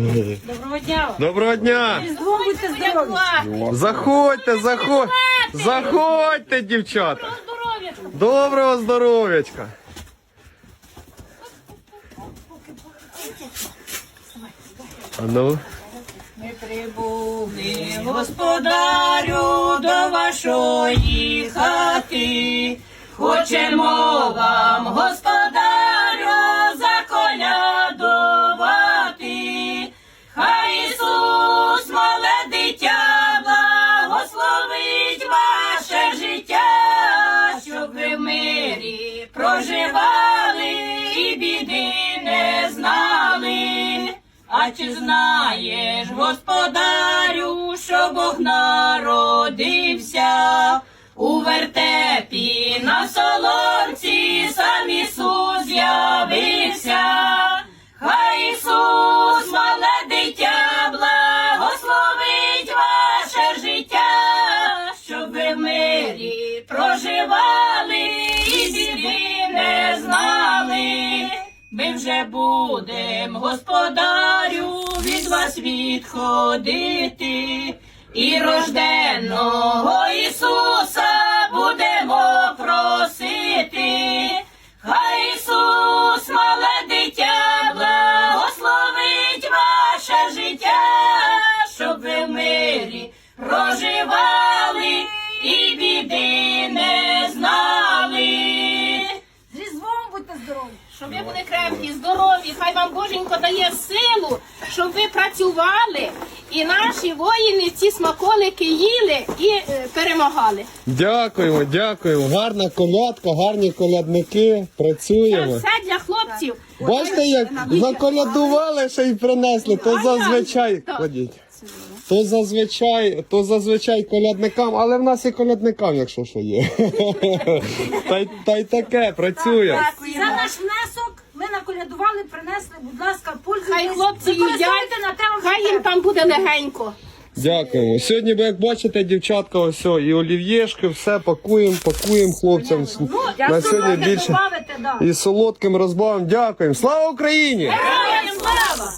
Доброго дня! Доброго дня! Різдво будьте здорові! Заходьте, заходьте, заходьте, дівчата. Здоров'я! Доброго здоров'ячка. А ну, Ми прибули, господарю, до вашої хати. Хочемо вам, господарю, проживали і біди не знали. А чи знаєш, господарю, що Бог народився у вертепі на солонці, сам Ісус з'явився. Хай Ісус, мале дитя, благословить ваше життя, щоб ви мирі проживали Ми вже будем, господарю, від вас відходити, і рожденного Ісуса будемо просити. Хай Ісус, мале дитя, благословить ваше життя, щоб ви в мирі проживали і біди Щоб ви були крепкі, здорові, хай вам Боженько дає силу, щоб ви працювали і наші воїни ці смаколики їли і е, перемагали. дякуємо, дякуємо. Гарна колядка, гарні колядники. Це Працюємо. все для хлопців. Бачите, як наколядували, ще й принесли, то зазвичай. Ходіть. То зазвичай, то зазвичай колядникам, але в нас і колядникам, якщо що є. Та й, та й таке, працює. За наш внесок ми наколядували, принесли, будь ласка, пользуйтесь. Хай хлопці їдять, на те вам хай їм там буде легенько. Дякуємо. Сьогодні, ви як бачите, дівчатка, ось і олів'єшки, все пакуємо, пакуємо хлопцям. На сьогодні більше добавити, да. і солодким розбавимо. Дякуємо. Слава Україні! Героям слава!